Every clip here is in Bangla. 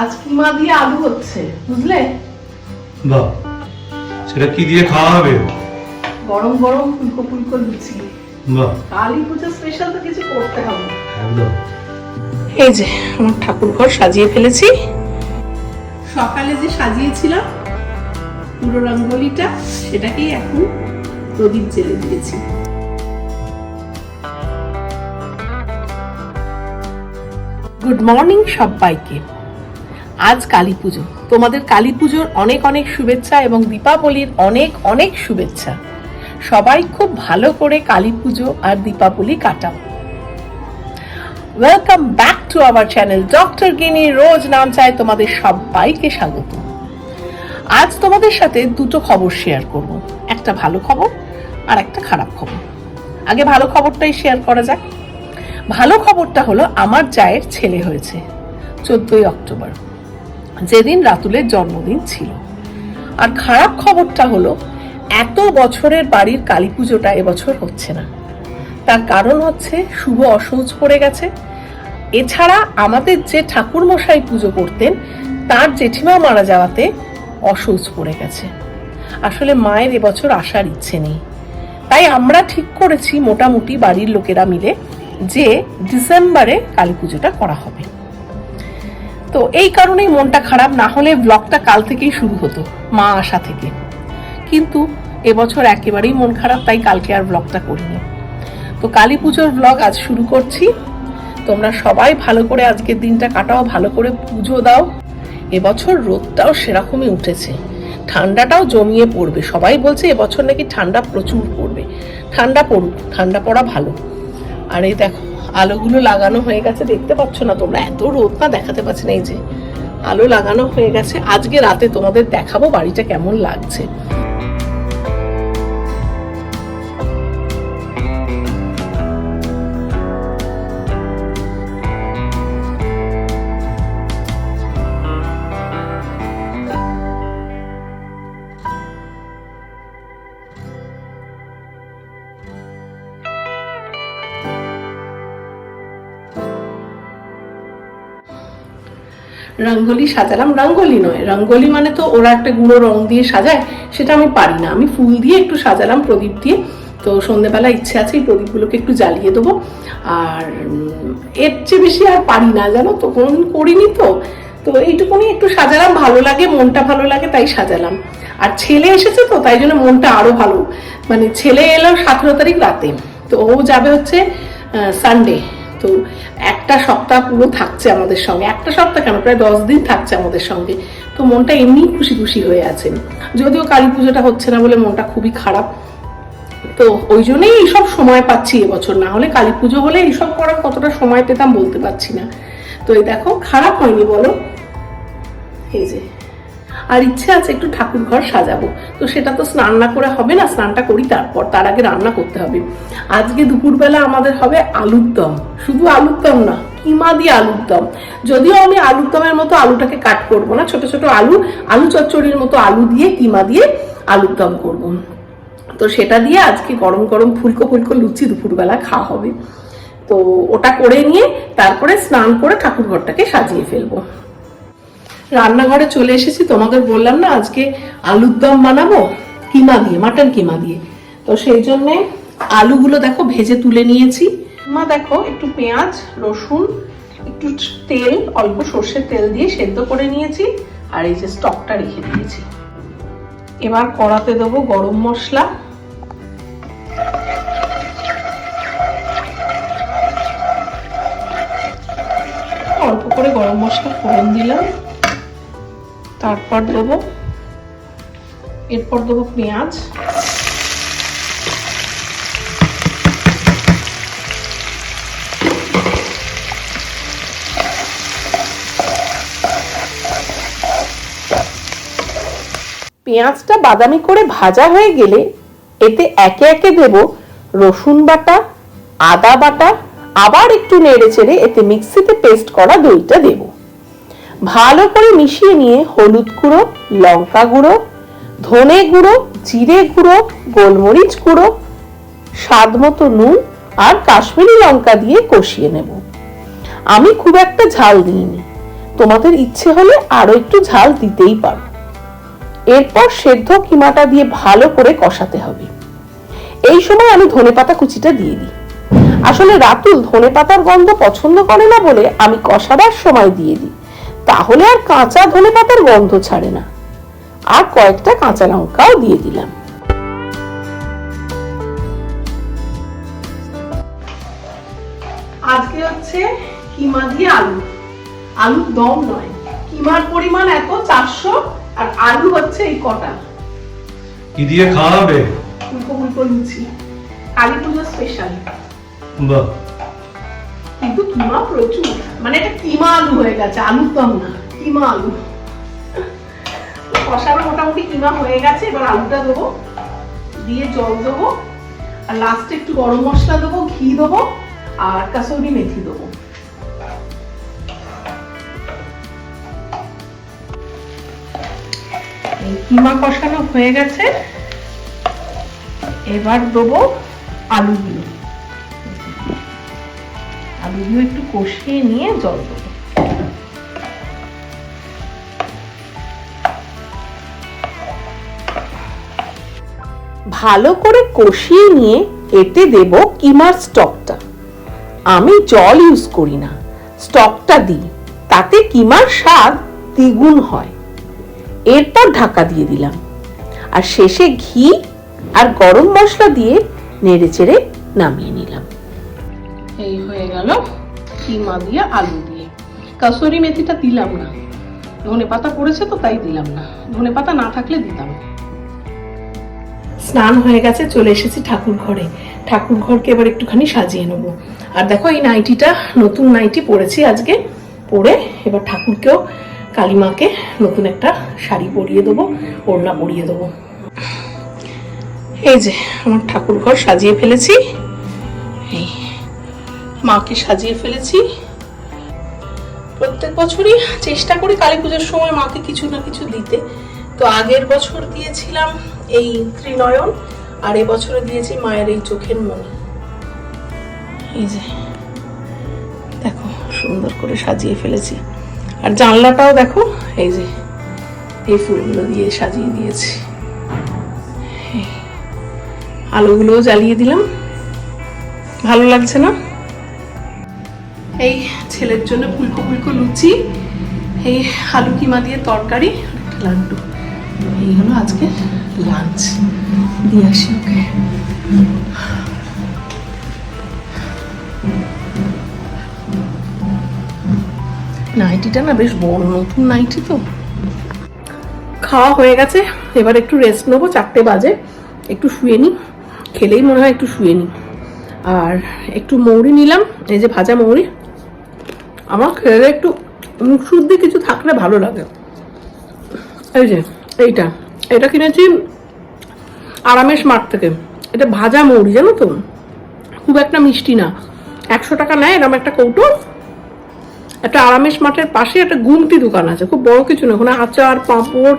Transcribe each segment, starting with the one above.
আজ কিমা দিয়ে আলু হচ্ছে বুঝলে? বাহ সেটা কি দিয়ে খাওয়া হবে? গরম গরম ফুলকো ফুলকো লুচি। বাহ। কালী পুজো স্পেশাল তো কিছু করতে হবে একদম। এই যে আমার ঠাকুর ঘর সাজিয়ে ফেলেছি। সকালে যে সাজিয়েছিলাম পুরো রঙ্গোলিটা সেটাকেই এখন প্রদীপ জেলে দিয়েছি। গুড মর্নিং সবাইকে। আজ কালী পুজো। তোমাদের কালী পুজোর অনেক অনেক শুভেচ্ছা এবং দীপাবলির অনেক অনেক শুভেচ্ছা। সবাই খুব ভালো করে কালী পুজো আর দীপাবলি কাটাও। Welcome back to our channel doctor Ginni Rose নাম চায় তোমাদের সবাইকে স্বাগত। আজ তোমাদের সাথে দুটো খবর শেয়ার করব, একটা ভালো খবর আর একটা খারাপ খবর। আগে ভালো খবরটাই শেয়ার করা যাক। ভালো খবরটা হলো, আমার জায়ের ছেলে হয়েছে, চোদ্দই অক্টোবর। যেদিন রাতুলের জন্মদিন ছিল। আর খারাপ খবরটা হলো, এত বছরের বাড়ির কালী পুজোটা এবছর হচ্ছে না। তার কারণ হচ্ছে শুভ অসৌচ পড়ে গেছে। এছাড়া আমাদের যে ঠাকুর মশাই পুজো করতেন, তার জেঠিমা মারা যাওয়াতে অসৌচ পড়ে গেছে। আসলে মায়ের এবছর আসার ইচ্ছে নেই। তাই আমরা ঠিক করেছি মোটামুটি বাড়ির লোকেরা মিলে যে ডিসেম্বরে কালী পুজোটা করা হবে। তো এই কারণেই মনটা খারাপ, না হলে ব্লগটা কাল থেকেই শুরু হতো, মা আসা থেকে। কিন্তু এবছর একেবারেই মন খারাপ, তাই কালকে আর ব্লগটা করিনি। তো কালী পুজোর ব্লগ আজ শুরু করছি। তোমরা সবাই ভালো করে আজকের দিনটা কাটাও, ভালো করে পুজো দাও। এবছর রোদটাও সেরকমই উঠেছে। ঠান্ডাটাও জমিয়ে পড়বে। সবাই বলছে এবছর নাকি ঠান্ডা প্রচুর পড়বে। ঠান্ডা পড়ুক, ঠান্ডা পড়া ভালো। আর এই দেখো আলোগুলো লাগানো হয়ে গেছে, দেখতে পাচ্ছ না তোমরা, এত রোদ না দেখাতে পারছি না এই যে। আলো লাগানো হয়ে গেছে, আজকে রাতে তোমাদের দেখাবো বাড়িটা কেমন লাগছে। রঙ্গোলি সাজালাম। রঙ্গোলি নয়, রঙ্গোলি মানে তো ওরা একটা গুঁড়ো রং দিয়ে সাজায়, সেটা আমি পারি না। আমি ফুল দিয়ে একটু সাজালাম প্রদীপ দিয়ে। তো সন্ধেবেলা ইচ্ছে আছে এই প্রদীপগুলোকে একটু জ্বালিয়ে দেবো। আর এর চেয়ে বেশি আর পারি না, জানো তো, কোনোদিন করিনি তো। তো এইটুকুনি একটু সাজালাম, ভালো লাগে, মনটা ভালো লাগে, তাই সাজালাম। আর ছেলে এসেছে তো, তাই জন্য মনটা আরও ভালো। মানে ছেলে এলো সতেরো তারিখ রাতে, তো ও যাবে হচ্ছে সানডে তো একটা সপ্তাহ পুরো থাকছে আমাদের সঙ্গে। একটা সপ্তাহ কেন? প্রায় দশ দিন থাকছে আমাদের সঙ্গে। তো মনটা এমনি খুশি খুশি হয়ে আছে। যদিও কালী পুজোটা হচ্ছে না বলে মনটা খুবই খারাপ। তো ওই জন্যই এইসব সময় পাচ্ছি এবছর। না হলে কালী পুজো হলে এইসব করার কতটা সময় পেতাম বলতে পারছি না। তো এই দেখো, খারাপ হয়নি বলো? এই যে। আর ইচ্ছে আছে একটু ঠাকুর ঘর সাজাবো। তো সেটা তো স্নান না করে হবে না, স্নানটা করি তারপর। তার আগে রান্না করতে হবে। আজকে দুপুরবেলা আমাদের হবে আলুর দম। শুধু আলুর দম না, কিমা দিয়ে আলুর দম। যদিও আমি আলুর দমের মতো আলুটাকে কাট করব না, ছোট ছোট আলু আলু চচ্চড়ির মতো আলু দিয়ে কিমা দিয়ে আলুর দম করব। তো সেটা দিয়ে আজকে গরম গরম ফুলকো ফুলকো লুচি দুপুরবেলা খাওয়া হবে। তো ওটা করে নিয়ে তারপরে স্নান করে ঠাকুর ঘরটাকে সাজিয়ে ফেলব। রান্নাঘরে চলে এসেছি তোমাদের বললাম না আজকে আলুর দম বানাবো, কিমা দিয়ে, মাটন কিমা দিয়ে। তো সেই জন্যে আলুগুলো দেখো ভেজে তুলে নিয়েছি। মা দেখো, একটু পেঁয়াজ, রসুন, একটু তেল, অল্প সর্ষের তেল দিয়ে সেদ্ধ করে নিয়েছি, আর এই যে স্টকটা রেখে দিয়েছি। এবার কড়াতে দেবো গরম মশলা। অল্প করে গরম মশলা ফোড়ন দিলাম। তারপর দেবো, এরপর দেবো পেঁয়াজ। পেঁয়াজটা বাদামি করে ভাজা হয়ে গেলে এতে একে একে দেব রসুন বাটা, আদা বাটা, আবার একটু নেড়ে চেড়ে এতে মিক্সিতে পেস্ট করা দইটা দেবো। ভালো করে মিশিয়ে নিয়ে হলুদ গুঁড়ো, লঙ্কা গুঁড়ো, ধনে গুঁড়ো, জিরে গুঁড়ো, গোলমরিচ গুঁড়ো, স্বাদ মতো নুন আর কাশ্মীরি লঙ্কা দিয়ে কষিয়ে নেব। আমি খুব একটা ঝাল দিইনি। তোমাদের ইচ্ছে হলে আরও একটু ঝাল দিতেই পারো। এরপর সেদ্ধ কিমাটা দিয়ে ভালো করে কষাতে হবে। এই সময় আমি ধনেপাতা কুচিটা দিয়ে দিই। আসলে রাতুল ধনেপাতার গন্ধ পছন্দ করে না বলে আমি কষাবার সময় দিয়ে দিই। তাহলে আর কাঁচা ধনেপাতার গন্ধ ছাড়ে না। আর কয়েকটা কাঁচা লঙ্কাও দিয়ে দিলাম। আজকে হচ্ছে কিমা দিয়ে আলু। আলুর দম নয়। কিমার পরিমাণ এত? চারশো? আর আলু হচ্ছে এই কটা। কি দিয়ে খাওয়াবে ফুলকো ফুলকো লুচি। কালী পুজো স্পেশাল বাহ। কিন্তু কিমা প্রচুর। মানে এটা কিমা আলু হয়ে গেছে আলুর দম না, কিমা আলু। কষানো মোটামুটি কিমা হয়ে গেছে, এবার আলুটা দেবো, দিয়ে জল দেবো, আর লাস্টে একটু গরম মশলা দেবো, ঘি দেবো, আর কাসৌরি মেথি দেবো। কিমা কষানো হয়ে গেছে, এবার দেবো আলুগুলো। আলুগুলো একটু কষিয়ে নিয়ে জল দেবো। ভালো করে কষিয়ে নিয়ে এতে দেব কিমার স্টকটা। আমি জল ইউজ করি না, স্টকটা দিই, তাতে কিমার স্বাদ দ্বিগুণ হয়। এরপর ঢাকা দিয়ে দিলাম। আর শেষে ঘি আর গরম মশলা দিয়ে নেড়ে চেড়ে নামিয়ে নিলাম। এই হয়ে গেল কিমা দিয়ে আলু দিয়ে। কাসুরি মেথিটা দিলাম না। ধনে পাতা পড়েছে তো তাই দিলাম না। ধনে পাতা না থাকলে দিতাম স্নান হয়ে গেছে, চলে এসেছি ঠাকুর ঘরে। ঠাকুর ঘরকে এবার একটুখানি সাজিয়ে নেব। আর দেখো, এই নাইটিটা, নতুন নাইটি পরেছি আজকে। পরে এবার ঠাকুরকেও, কালিমাকে নতুন একটা শাড়ি পরিয়ে দেবো, ওড়না পরিয়ে দেবো। এই যে, আমার ঠাকুর ঘর সাজিয়ে ফেলেছি। এই মাকে সাজিয়ে ফেলেছি। প্রত্যেক বছরই চেষ্টা করি কালী পুজোর সময় মাকে কিছু না কিছু দিতে। তো আগের বছর দিয়েছিলাম এই ত্রিনয়ন, আর এবছরে দিয়েছি মায়ের এই চোখের মনি। এই যে, দেখো, সুন্দর করে সাজিয়ে ফেলেছি। আর জানলাটাও দেখো, এই যে, এই ফুলগুলো দিয়ে সাজিয়ে দিয়েছি। আলোগুলোও জ্বালিয়ে দিলাম। ভালো লাগছে না? এই ছেলের জন্য ফুলকো ফুলকো লুচি, এই আলু কিমা দিয়ে তরকারি একটা লাড্ডু। এই হলো আজকে লাঞ্চ দিয়ে আসি ওকে নাইটিটা না বেশ বড় নতুন নাইটি তো। খাওয়া হয়ে গেছে, এবার একটু রেস্ট নেব, চারটে বাজে। একটু শুয়ে নিই খেলেই মনে হয় একটু শুয়ে নিই আর একটু মৌরি নিলাম, এই যে ভাজা মৌরি আমার খেলে একটু শুদ্ধি কিছু থাকলে ভালো লাগে। এই যে, এইটা। এটা কিনেছি আরামেশ মাঠ থেকে। এটা ভাজা মৌরি, জানো তো? খুব একটা মিষ্টি না। একশো টাকা নেয় এরকম একটা কৌটো। একটা আরামেশ মাঠের পাশে একটা গুমটি দোকান আছে। খুব বড় কিছু না, ওখানে আচার, পাঁপড়,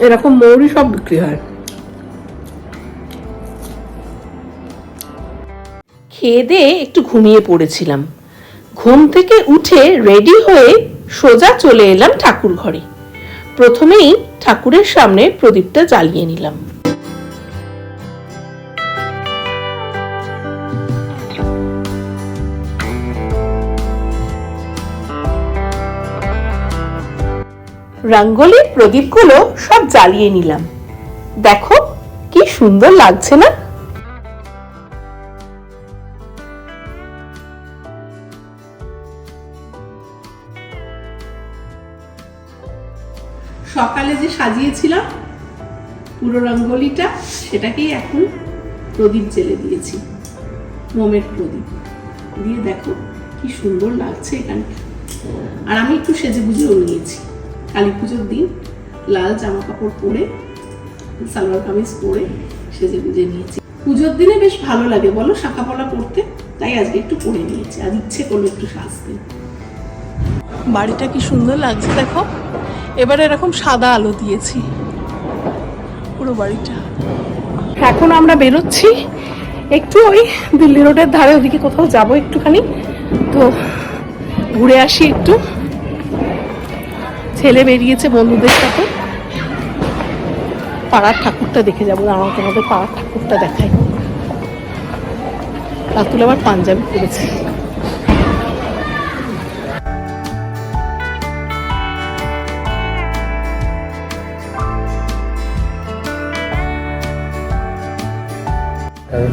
এরকম মৌরি সব বিক্রি হয়। খেয়ে দিয়ে একটু ঘুমিয়ে পড়েছিলাম। ঘুম থেকে উঠে রেডি হয়ে সোজা চলে এলাম ঠাকুর ঘরে। প্রথমেই ঠাকুরের সামনে প্রদীপটা জ্বালিয়ে নিলাম। রঙ্গোলির প্রদীপগুলো সব জ্বালিয়ে নিলাম। দেখো কি সুন্দর লাগছে না? সকালে যে সাজিয়েছিলাম পুরো রঙ্গোলিটা, সেটাকেই এখন প্রদীপ জেলে দিয়েছি। মোমের প্রদীপ। দিয়ে দেখো কি সুন্দর লাগছে এখানে। আর আমি একটু সেজে গুজেও নিয়েছি। কালী পুজোর দিন লাল জামা কাপড় পরে, সালোয়ার কামিজ পরে সেজে গুজে নিয়েছি। পুজোর দিনে বেশ ভালো লাগে বলো, শাখা পলা পরতে তাই আজকে একটু পরে নিয়েছি। আর ইচ্ছে করল একটু সাজতে। বাড়িটা কি সুন্দর লাগছে দেখো। এবার এরকম সাদা আলো দিয়েছি। পুরো বাড়িটা। এখন আমরা বেরোচ্ছি একটু ওই দিল্লি রোডের ধারে, ওদিকে কোথাও যাব একটুখানি। তো ঘুরে আসি একটু। ছেলে বেরিয়েছে বন্ধুদের সাথে। পাড়ার ঠাকুরটা দেখে যাব আমার তোমাদের পাড়ার ঠাকুরটা দেখাই। রাতুল আবার পাঞ্জাবি পরেছে।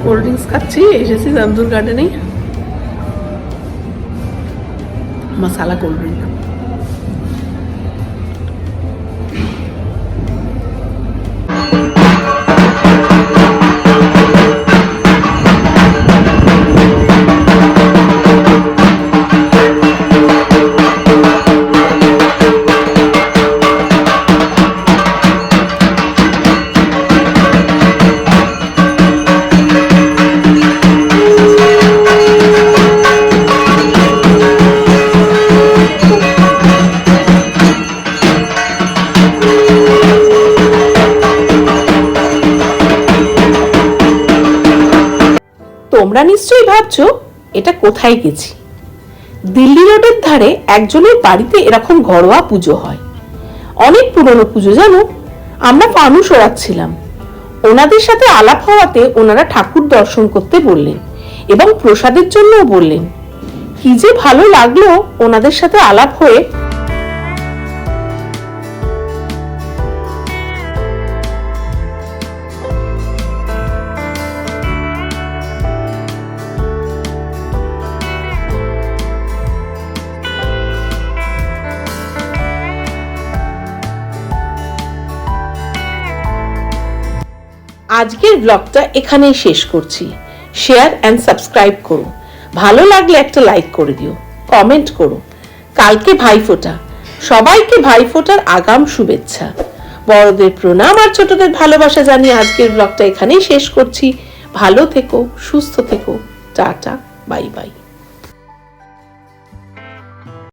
কোল্ড ড্রিঙ্কস খাচ্ছি এসেছি আব্দুল গার্ডেনে মশালা কোল্ড ড্রিঙ্ক তোমরা নিশ্চয়ই ভাবছ, এটা কোথায় গেছি? দিল্লি রোডের ধারে একজনের বাড়িতে এরকম ঘরোয়া পুজো হয়। অনেক পুরনো পুজো, জানো? আমরা ফানুস ওড়াচ্ছিলাম ওনাদের সাথে আলাপ হওয়াতে ওনারা ঠাকুর দর্শন করতে বললেন এবং প্রসাদের জন্যও বললেন। কি যে ভালো লাগল ওনাদের সাথে আলাপ হয়ে আজকের ব্লগটা এখানেই শেষ করছি। শেয়ার অ্যান্ড সাবস্ক্রাইব করো ভালো লাগলে একটা লাইক করে দিও। কমেন্ট করো কালকে ভাইফোঁটা সবাইকে ভাইফোঁটার আগাম শুভেচ্ছা। বড়দের প্রণাম আর ছোটদের ভালোবাসা জানিয়ে আজকের ব্লগটা এখানেই শেষ করছি। ভালো থেকো, সুস্থ থেকো। Tata, bye bye.